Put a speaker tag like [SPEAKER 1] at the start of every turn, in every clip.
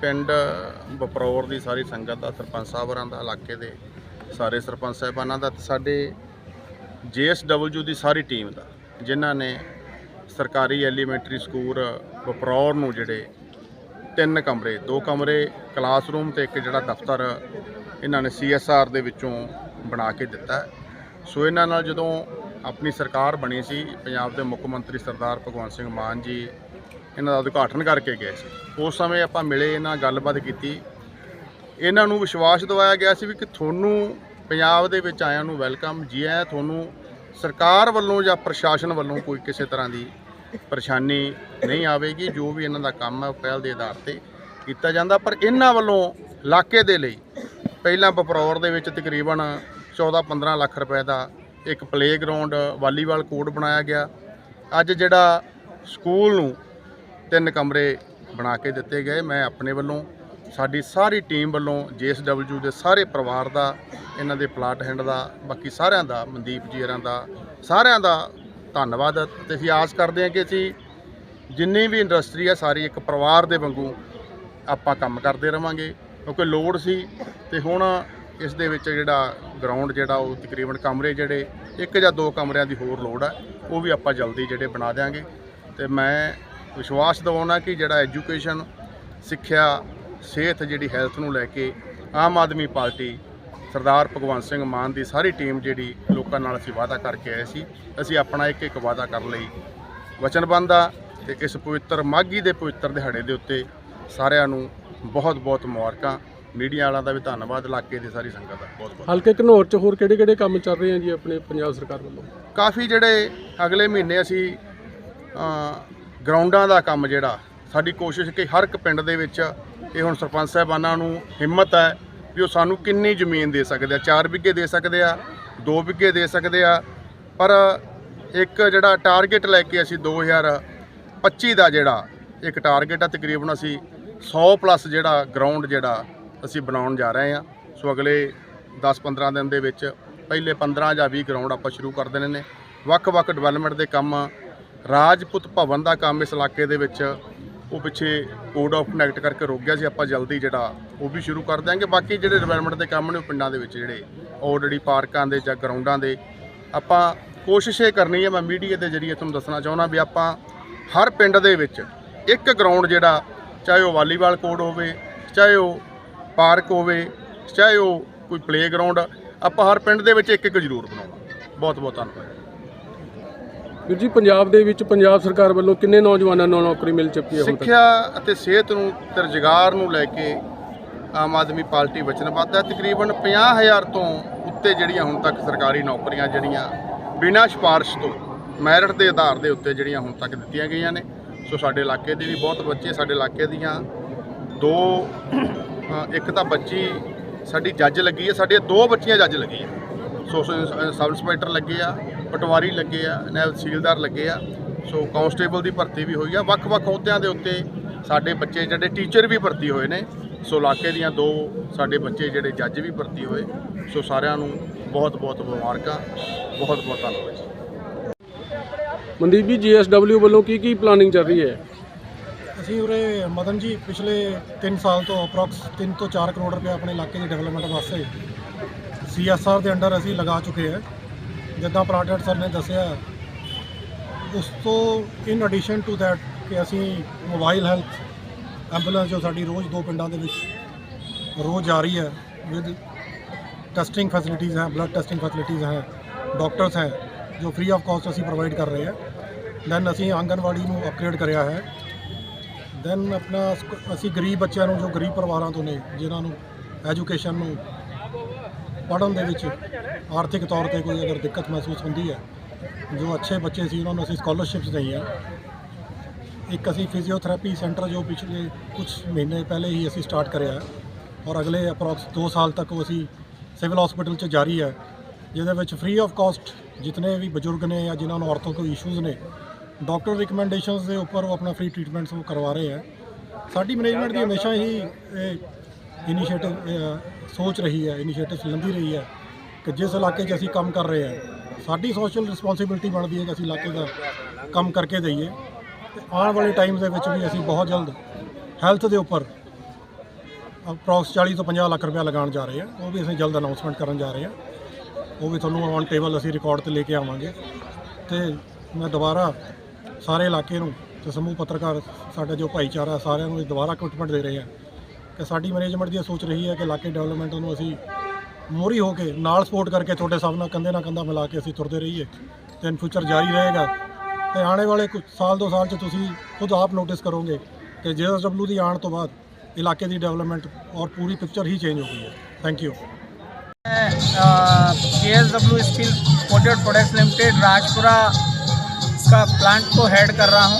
[SPEAKER 1] ਪਿੰਡ ਬਪਰੌਰ ਦੀ ਸਾਰੀ ਸੰਗਤ ਦਾ ਸਰਪੰਚ ਸਾਹਿਬਾਨਾਂ ਦਾ, ਇਲਾਕੇ ਦੇ ਸਾਰੇ ਸਰਪੰਚ ਸਾਹਿਬਾਨਾਂ ਦਾ ਤੇ ਸਾਡੇ ਜੀਐਸਡਬਲਯੂ ਦੀ ਸਾਰੀ ਟੀਮ ਦਾ, ਜਿਨ੍ਹਾਂ ਨੇ ਸਰਕਾਰੀ ਐਲੀਮੈਂਟਰੀ ਸਕੂਲ ਬਪਰੌਰ ਨੂੰ ਜਿਹੜੇ ਤਿੰਨ ਕਮਰੇ, ਦੋ ਕਮਰੇ, ਕਲਾਸਰੂਮ ਤੇ ਇੱਕ ਜਿਹੜਾ ਦਫ਼ਤਰ ਇਹਨਾਂ ਨੇ ਸੀਐਸਆਰ ਦੇ ਵਿੱਚੋਂ ਬਣਾ ਕੇ ਦਿੱਤਾ। ਸੋ ਇਹਨਾਂ ਨਾਲ ਜਦੋਂ ਆਪਣੀ ਸਰਕਾਰ ਬਣੀ ਸੀ, ਪੰਜਾਬ ਦੇ ਮੁੱਖ ਮੰਤਰੀ ਸਰਦਾਰ ਭਗਵੰਤ ਸਿੰਘ ਮਾਨ ਜੀ ਇਹਨਾਂ ਦਾ ਉਦਘਾਟਨ ਕਰਕੇ ਗਏ ਸੀ। ਉਸ ਸਮੇਂ ਆਪਾਂ ਮਿਲੇ, ਇਹਨਾਂ ਗੱਲਬਾਤ ਕੀਤੀ। ਇਹਨਾਂ ਨੂੰ ਵਿਸ਼ਵਾਸ ਦਿਵਾਇਆ ਗਿਆ ਸੀ ਵੀ ਕਿ ਤੁਹਾਨੂੰ ਪੰਜਾਬ ਦੇ ਵਿੱਚ ਆਇਆਂ ਨੂੰ ਵੈਲਕਮ ਜੀ ਆਇਆਂ, ਤੁਹਾਨੂੰ ਸਰਕਾਰ ਵੱਲੋਂ ਜਾਂ ਪ੍ਰਸ਼ਾਸਨ ਵੱਲੋਂ ਕੋਈ ਕਿਸੇ ਤਰ੍ਹਾਂ ਦੀ ਪਰੇਸ਼ਾਨੀ ਨਹੀਂ ਆਵੇਗੀ। ਜੋ ਵੀ ਇਹਨਾਂ ਦਾ ਕੰਮ ਹੈ, ਉਹ ਪਹਿਲ ਦੇ ਆਧਾਰ ਤੇ ਕੀਤਾ ਜਾਂਦਾ। ਪਰ ਇਹਨਾਂ ਵੱਲੋਂ ਇਲਾਕੇ ਦੇ ਲਈ ਪਹਿਲਾਂ ਬਪਰੌਰ ਦੇ ਵਿੱਚ ਤਕਰੀਬਨ 14-15 ਲੱਖ ਰੁਪਏ ਦਾ ਇੱਕ ਪਲੇਗਰਾਉਂਡ ਵਾਲੀਬਾਲ ਕੋਰਟ ਬਣਾਇਆ ਗਿਆ। ਅੱਜ ਜਿਹੜਾ ਸਕੂਲ ਨੂੰ ਤਿੰਨ ਕਮਰੇ ਬਣਾ ਕੇ ਦਿੱਤੇ ਗਏ। ਮੈਂ ਆਪਣੇ ਵੱਲੋਂ, ਸਾਡੀ ਸਾਰੀ ਟੀਮ ਵੱਲੋਂ, ਜੀਐਸਡਬਲਯੂ ਦੇ ਸਾਰੇ ਪਰਿਵਾਰ ਦਾ, ਇਹਨਾਂ ਦੇ ਪਲਾਟ ਹੈਂਡ ਦਾ, ਬਾਕੀ ਸਾਰਿਆਂ ਦਾ, ਮਨਦੀਪ ਜੀ ਹਰਾਂ ਦਾ, ਸਾਰਿਆਂ ਦਾ ਧੰਨਵਾਦ ਤੇ ਅਸੀਂ ਆਸ ਕਰਦੇ ਹਾਂ ਕਿ ਅਸੀਂ ਜਿੰਨੀ ਵੀ ਇੰਡਸਟਰੀ ਹੈ, ਸਾਰੀ ਇੱਕ ਪਰਿਵਾਰ ਦੇ ਵਾਂਗੂ ਆਪਾਂ ਕੰਮ ਕਰਦੇ ਰਵਾਂਗੇ। ਕਿਉਂਕਿ ਲੋੜ ਸੀ ਤੇ ਹੁਣ ਇਸ ਦੇ ਵਿੱਚ ਜਿਹੜਾ ਗਰਾਊਂਡ ਜਿਹੜਾ, ਉਹ ਤਕਰੀਬਨ ਕਮਰੇ ਜਿਹੜੇ, ਇੱਕ ਜਾਂ ਦੋ ਕਮਰਿਆਂ ਦੀ ਹੋਰ ਲੋੜ ਹੈ, ਉਹ ਵੀ ਆਪਾਂ ਜਲਦੀ ਜਿਹੜੇ ਬਣਾ ਦਿਆਂਗੇ। ਤੇ ਮੈਂ ਵਿਸ਼ਵਾਸ ਦਿਵਾਉਣਾ ਕਿ ਜਿਹੜਾ ਐਜੂਕੇਸ਼ਨ ਸਿੱਖਿਆ ਸਿਹਤ ਜਿਹੜੀ ਹੈਲਥ ਨੂੰ ਲੈ ਕੇ ਆਮ ਆਦਮੀ ਪਾਰਟੀ ਸਰਦਾਰ ਭਗਵੰਤ ਸਿੰਘ ਮਾਨ ਦੀ ਸਾਰੀ ਟੀਮ ਜਿਹੜੀ ਲੋਕਾਂ ਨਾਲ ਅਸੀਂ ਵਾਅਦਾ ਕਰਕੇ ਆਏ ਸੀ ਅਸੀਂ ਆਪਣਾ ਇੱਕ ਇੱਕ ਵਾਅਦਾ ਕਰਨ ਲਈ ਵਚਨਬੱਧ ਆ ਤੇ ਇਸ ਪਵਿੱਤਰ ਮਾਘੀ ਦੇ ਪਵਿੱਤਰ ਦਿਹਾੜੇ ਦੇ ਉੱਤੇ ਸਾਰਿਆਂ ਨੂੰ ਬਹੁਤ ਬਹੁਤ ਮੁਬਾਰਕਾਂ। ਮੀਡੀਆ ਵਾਲਿਆਂ ਦਾ ਵੀ ਧੰਨਵਾਦ ਇਲਾਕੇ ਦੀ ਸਾਰੀ ਸੰਗਤ ਦਾ ਬਹੁਤ ਬਹੁਤ।
[SPEAKER 2] ਹਲਕੇ ਘਨੌਰ ਚ ਹੋਰ ਕਿਹੜੇ ਕਿਹੜੇ ਕੰਮ ਚੱਲ ਰਹੇ ਆ ਜੀ ਆਪਣੇ ਪੰਜਾਬ ਸਰਕਾਰ ਵੱਲੋਂ?
[SPEAKER 1] ਕਾਫੀ ਜਿਹੜੇ ਅਗਲੇ ਮਹੀਨੇ ਅਸੀਂ ਗਰਾਊਂਡਾਂ ਦਾ ਕੰਮ ਜਿਹੜਾ, ਸਾਡੀ ਕੋਸ਼ਿਸ਼ ਕਿ ਹਰ ਇੱਕ ਪਿੰਡ ਦੇ ਵਿੱਚ ਇਹ ਹੁਣ ਸਰਪੰਚ ਸਾਹਿਬਾਨਾਂ ਨੂੰ ਹਿੰਮਤ ਹੈ ਵੀ ਉਹ ਸਾਨੂੰ ਕਿੰਨੀ ਜ਼ਮੀਨ ਦੇ ਸਕਦੇ ਆ 4 ਵਿਗੇ ਦੇ ਸਕਦੇ ਆ 2 ਵਿੱਗੇ ਦੇ ਸਕਦੇ ਆ, ਪਰ ਇੱਕ ਜਿਹੜਾ ਟਾਰਗੇਟ ਲੈ ਕੇ ਅਸੀਂ 2025 ਦਾ ਜਿਹੜਾ ਇੱਕ ਟਾਰਗੇਟ ਆ, ਤਕਰੀਬਨ ਅਸੀਂ 100 ਪਲੱਸ ਜਿਹੜਾ ਗਰਾਊਂਡ ਜਿਹੜਾ ਅਸੀਂ ਬਣਾਉਣ ਜਾ ਰਹੇ ਆ ਸੋ ਅਗਲੇ 10-15 ਦਿਨ ਦੇ ਵਿੱਚ ਪਹਿਲੇ 15 ਜਾਂ 20 ਗਰਾਊਂਡ ਆਪਾਂ ਸ਼ੁਰੂ ਕਰ ਦੇਣੇ ਨੇ। ਵੱਖ-ਵੱਖ ਡਿਵੈਲਪਮੈਂਟ ਦੇ ਕੰਮ ਰਾਜਪੂਤ ਭਵਨ ਦਾ ਕੰਮ ਇਸ ਇਲਾਕੇ ਦੇ ਵਿੱਚ ਉਹ ਪਿੱਛੇ ਕੋਡ ਆਫ ਕਨੈਕਟ ਕਰਕੇ ਰੁਕ ਗਿਆ ਸੀ। ਆਪਾਂ ਜਲਦੀ ਜਿਹੜਾ ਉਹ ਵੀ ਸ਼ੁਰੂ ਕਰ ਦਿਆਂਗੇ। ਬਾਕੀ ਜਿਹੜੇ ਡਿਵੈਲਪਮੈਂਟ ਦੇ ਕੰਮ ਨੇ ਉਹ ਪਿੰਡਾਂ ਦੇ ਵਿੱਚ ਜਿਹੜੇ ਆਲਰੇਡੀ ਪਾਰਕਾਂ ਦੇ ਜਾਂ ਗਰਾਊਂਡਾਂ ਦੇ, ਆਪਾਂ ਕੋਸ਼ਿਸ਼ ਇਹ ਕਰਨੀ ਹੈ। ਮੈਂ ਮੀਡੀਆ ਦੇ ਜ਼ਰੀਏ ਤੁਹਾਨੂੰ ਦੱਸਣਾ ਚਾਹੁੰਦਾ ਵੀ ਆਪਾਂ ਹਰ ਪਿੰਡ ਦੇ ਵਿੱਚ ਇੱਕ ਗਰਾਊਂਡ ਜਿਹੜਾ, ਚਾਹੇ ਉਹ ਵਾਲੀਬਾਲ ਕੋਡ ਹੋਵੇ, ਚਾਹੇ ਉਹ ਪਾਰਕ ਹੋਵੇ, ਚਾਹੇ ਉਹ ਕੋਈ ਪਲੇਗਰਾਉਂਡ ਆਪਾਂ ਹਰ ਪਿੰਡ ਦੇ ਵਿੱਚ ਇੱਕ ਇੱਕ ਜ਼ਰੂਰ ਬਣਾਉਣਾ। ਬਹੁਤ ਬਹੁਤ ਧੰਨਵਾਦ।
[SPEAKER 2] ਵੀਰ ਜੀ, ਪੰਜਾਬ ਦੇ ਵਿੱਚ ਪੰਜਾਬ ਸਰਕਾਰ ਵੱਲੋਂ ਕਿੰਨੇ ਨੌਜਵਾਨਾਂ ਨੂੰ ਨੌਕਰੀ ਮਿਲ ਚੁੱਕੀ ਹੈ ਹੁਣ ਤੱਕ?
[SPEAKER 1] ਸਿੱਖਿਆ ਅਤੇ ਸਿਹਤ ਨੂੰ ਤੇ ਰੁਜ਼ਗਾਰ ਨੂੰ ਲੈ ਕੇ ਆਮ ਆਦਮੀ ਪਾਰਟੀ ਵਚਨਬੱਧ ਹੈ। ਤਕਰੀਬਨ 50000 ਤੋਂ ਉੱਤੇ ਜਿਹੜੀਆਂ ਹੁਣ ਤੱਕ ਸਰਕਾਰੀ ਨੌਕਰੀਆਂ ਜਿਹੜੀਆਂ ਬਿਨਾਂ ਸਿਫਾਰਿਸ਼ ਤੋਂ, ਮੈਰਿਟ ਦੇ ਆਧਾਰ ਦੇ ਉੱਤੇ ਜਿਹੜੀਆਂ ਹੁਣ ਤੱਕ ਦਿੱਤੀਆਂ ਗਈਆਂ ਨੇ। ਸੋ ਸਾਡੇ ਇਲਾਕੇ ਦੇ ਵੀ ਬਹੁਤ ਬੱਚੇ ਸਾਡੇ ਇਲਾਕੇ ਦੀਆਂ ਦੋ ਇੱਕ ਤਾਂ ਬੱਚੀ ਸਾਡੀ ਜੱਜ ਲੱਗੀ ਹੈ, ਸਾਡੇ ਦੋ ਬੱਚੀਆਂ ਜੱਜ ਲੱਗੀਆਂ। ਸੋ ਸਬ ਇੰਸਪੈਕਟਰ ਲੱਗੇ ਆ ਪਟਵਾਰੀ ਲੱਗੇ ਆ ਨਾਇਬ ਤਹਿਸੀਲਦਾਰ ਲੱਗੇ ਆ ਸੋ ਕਾਂਸਟੇਬਲ ਦੀ ਭਰਤੀ ਵੀ ਹੋਈ ਆ। ਵੱਖ-ਵੱਖ ਅਹੁਦਿਆਂ ਦੇ ਉੱਤੇ ਸਾਡੇ ਬੱਚੇ ਜਿਹੜੇ ਟੀਚਰ ਵੀ ਭਰਤੀ ਹੋਏ ਨੇ ਸੋ ਇਲਾਕੇ ਦੀਆਂ ਦੋ ਸਾਡੇ ਬੱਚੇ ਜਿਹੜੇ ਜੱਜ ਵੀ ਭਰਤੀ ਹੋਏ ਸੋ ਸਾਰਿਆਂ ਨੂੰ ਬਹੁਤ-ਬਹੁਤ ਮੁਬਾਰਕਾਂ ਬਹੁਤ-ਬਹੁਤ ਧੰਨਵਾਦ ਜੀ।
[SPEAKER 2] ਮਨਦੀਪ ਜੀ ਜੀਐਸਡਬਲਿਊ ਵੱਲੋਂ ਕੀ ਕੀ ਪਲਾਨਿੰਗ ਚੱਲ ਰਹੀ ਹੈ?
[SPEAKER 3] ਅਸੀਂ ਉਰੇ ਮਦਨ ਜੀ ਪਿਛਲੇ 3 ਸਾਲ ਤੋਂ ਅਪਰੋਕਸ 3 ਤੋਂ 4 ਕਰੋੜ ਰੁਪਏ ਆਪਣੇ ਇਲਾਕੇ ਦੀ ਡਿਵੈਲਪਮੈਂਟ ਵਾਸਤੇ ਸੀਐਸਆਰ ਦੇ ਅੰਡਰ ਅਸੀਂ ਲਗਾ ਚੁੱਕੇ ਹਾਂ ਜਿੱਦਾਂ ਪਲਾਟਡ ਸਰ ਨੇ ਦੱਸਿਆ, ਉਸ ਤੋਂ ਇਨ ਐਡੀਸ਼ਨ ਟੂ ਥੈਟ ਕਿ ਅਸੀਂ ਮੋਬਾਈਲ ਹੈਲਥ ਐਂਬੂਲੈਂਸ ਜੋ ਸਾਡੀ ਰੋਜ਼ ਦੋ ਪਿੰਡਾਂ ਦੇ ਵਿੱਚ ਰੋਜ਼ ਜਾ ਰਹੀ ਹੈ ਵਿਦ ਟੈਸਟਿੰਗ ਫੈਸਿਲਿਟੀਜ਼ ਹੈ ਬਲੱਡ ਟੈਸਟਿੰਗ ਫੈਸਿਲਿਟੀਜ਼ ਹੈ ਡਾਕਟਰਸ ਹੈ, ਜੋ ਫ੍ਰੀ ਆਫ ਕਾਸਟ ਅਸੀਂ ਪ੍ਰੋਵਾਈਡ ਕਰ ਰਹੇ ਹਾਂ। ਦੈਨ ਅਸੀਂ ਆਂਗਨਵਾੜੀ ਨੂੰ ਅਪਗ੍ਰੇਡ ਕਰਿਆ ਹੈ। ਦੈਨ ਆਪਣਾ ਅਸੀਂ ਗਰੀਬ ਬੱਚਿਆਂ ਨੂੰ, ਜੋ ਗਰੀਬ ਪਰਿਵਾਰਾਂ ਤੋਂ ਨੇ, ਜਿਨ੍ਹਾਂ ਨੂੰ ਐਜੂਕੇਸ਼ਨ ਨੂੰ ਪੜ੍ਹਨ ਦੇ ਵਿੱਚ ਆਰਥਿਕ ਤੌਰ ਤੇ ਕੋਈ ਅਗਰ ਦਿੱਕਤ ਮਹਿਸੂਸ ਹੁੰਦੀ ਹੈ, ਜੋ ਅੱਛੇ ਬੱਚੇ ਸੀ, ਉਹਨਾਂ ਨੂੰ ਅਸੀਂ ਸਕਾਲਰਸ਼ਿਪਸ ਦਈਆਂ। ਇੱਕ ਅਸੀਂ ਫਿਜ਼ੀਓਥੈਰੇਪੀ ਸੈਂਟਰ ਜੋ ਪਿਛਲੇ ਕੁਝ ਮਹੀਨੇ ਪਹਿਲੇ ਹੀ ਅਸੀਂ ਸਟਾਰਟ ਕਰਿਆ ਔਰ ਅਗਲੇ ਅਪਰੋਕਸ 2 ਸਾਲ ਤੱਕ ਉਹ ਅਸੀਂ ਸਿਵਲ ਹਸਪੀਟਲ 'ਚ ਜਾਰੀ ਹੈ, ਜਿਹਦੇ ਵਿੱਚ ਫ੍ਰੀ ਆਫ ਕਾਸਟ ਜਿਤਨੇ ਵੀ ਬਜ਼ੁਰਗ ਨੇ ਜਾਂ ਜਿਨ੍ਹਾਂ ਨੂੰ ਔਰਤੋਂ ਕੋਈ ਇਸ਼ੂਜ਼ ਨੇ ਡਾਕਟਰ ਰਿਕਮੈਂਡੇਸ਼ਨਸ ਦੇ ਉੱਪਰ ਉਹ ਆਪਣਾ ਫ੍ਰੀ ਟ੍ਰੀਟਮੈਂਟਸ ਉਹ ਕਰਵਾ ਰਹੇ ਹੈ। ਸਾਡੀ ਮੈਨੇਜਮੈਂਟ ਦੀ ਹਮੇਸ਼ਾ ਹੀ ਇਹ ਇਨੀਸ਼ੀਏਟਿਵ ਸੋਚ ਰਹੀ ਹੈ ਇਨੀਸ਼ੀਏਟਿਵ ਲੰਦੀ ਰਹੀ ਹੈ। ਕਿ ਜਿਸ ਇਲਾਕੇ 'ਚ ਅਸੀਂ ਕੰਮ ਕਰ ਰਹੇ ਹਾਂ, ਸਾਡੀ ਸੋਸ਼ਲ ਰਿਸਪੌਂਸਿਬਿਲਟੀ ਬਣਦੀ ਹੈ ਕਿ ਅਸੀਂ ਇਲਾਕੇ ਦਾ ਕੰਮ ਕਰਕੇ ਦਈਏ। ਤੇ ਆਉਣ ਵਾਲੇ ਟਾਈਮ ਦੇ ਵਿੱਚ ਵੀ ਅਸੀਂ ਬਹੁਤ ਜਲਦ ਹੈਲਥ ਦੇ ਉੱਪਰ ਅਪਰੋਕਸ 40 ਤੋਂ 50 ਲੱਖ ਰੁਪਏ ਲਗਾਉਣ ਜਾ ਰਹੇ ਹਾਂ। ਉਹ ਵੀ ਅਸੀਂ ਜਲਦ ਅਨਾਉਂਸਮੈਂਟ ਕਰਨ ਜਾ ਰਹੇ ਹਾਂ। ਉਹ ਵੀ ਤੁਹਾਨੂੰ ਔਨ ਟੇਬਲ ਅਸੀਂ ਰਿਕਾਰਡ ਤੇ ਲੈ ਕੇ ਆਵਾਂਗੇ। ਤੇ ਮੈਂ ਦੁਬਾਰਾ ਸਾਰੇ ਇਲਾਕੇ ਨੂੰ ਤੇ ਸਮੂਹ ਪੱਤਰਕਾਰ ਸਾਡਾ ਜੋ ਭਾਈਚਾਰਾ ਸਾਰਿਆਂ ਨੂੰ ਇਹ ਦੁਬਾਰਾ ਕਮਿਟਮੈਂਟ ਦੇ ਰਹੇ ਆ ਕਿ ਸਾਡੀ ਮੈਨੇਜਮੈਂਟ ਦੀ ਇਹ ਸੋਚ ਰਹੀ ਹੈ ਕਿ ਇਲਾਕੇ ਡਿਵੈਲਪਮੈਂਟ ਨੂੰ ਅਸੀਂ ਮੋਹਰੀ ਹੋ ਕੇ ਨਾਲ ਸਪੋਰਟ ਕਰਕੇ ਤੁਹਾਡੇ ਸਭ ਨਾਲ ਕੰਧੇ ਨਾਲ ਕੰਧਾ ਮਿਲਾ ਕੇ ਅਸੀਂ ਤੁਰਦੇ ਰਹੀਏ ਤੇ ਇਨ ਫਿਊਚਰ ਜਾਰੀ ਰਹੇਗਾ ਤੇ ਆਉਣੇ ਵਾਲੇ ਕੁਝ ਸਾਲ ਦੋ ਸਾਲ ਚ ਤੁਸੀਂ ਖੁਦ ਆਪ ਨੋਟਿਸ ਕਰੋਗੇ ਕਿ ਜੇਐਸਡਬਲਯੂ ਦੀ ਆਉਣ ਤੋਂ ਬਾਅਦ ਇਲਾਕੇ ਦੀ ਡਿਵੈਲਪਮੈਂਟ ਔਰ ਪੂਰੀ ਪਿਕਚਰ ਹੀ ਚੇਂਜ ਹੋ ਗਈ ਹੈ thank you
[SPEAKER 4] J S W steel coated products limited Rajpura का प्लांट को हेड कर रहा हूँ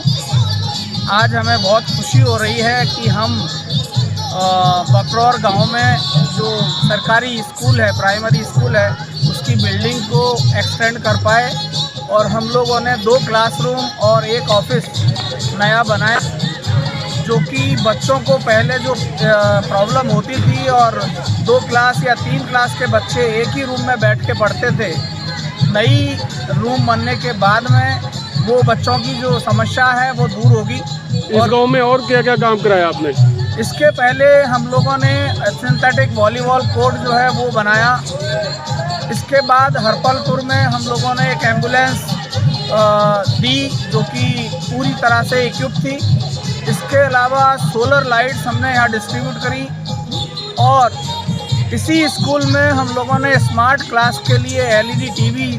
[SPEAKER 4] आज हमें बहुत खुशी हो रही है कि हम अ, बकरौर गांव में जो सरकारी स्कूल है प्राइमरी स्कूल है उसकी बिल्डिंग को एक्सटेंड कर पाए और हम लोगों ने दो क्लासरूम और एक ऑफ़िस नया बनाया जो कि बच्चों को पहले जो प्रॉब्लम होती थी और दो क्लास या तीन क्लास के बच्चे एक ही रूम में बैठ के पढ़ते थे नई रूम बनने के बाद में वो बच्चों की जो समस्या है वो दूर होगी।
[SPEAKER 2] इस गाँव में और क्या क्या काम कराया आपने?
[SPEAKER 4] इसके पहले हम लोगों ने सिंथेटिक वॉलीबॉल कोर्ट जो है वो बनाया। इसके बाद हरपलपुर में हम लोगों ने एक एंबुलेंस दी जो कि पूरी तरह से इक्विप थी। इसके अलावा सोलर लाइट्स हमने यहाँ डिस्ट्रीब्यूट करी और इसी स्कूल में हम लोगों ने स्मार्ट क्लास के लिए एलईडी टीवी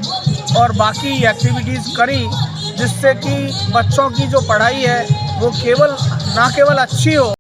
[SPEAKER 4] और बाकी एक्टिविटीज़ करी, जिससे कि बच्चों की जो पढ़ाई है वो केवल, ना केवल अच्छी हो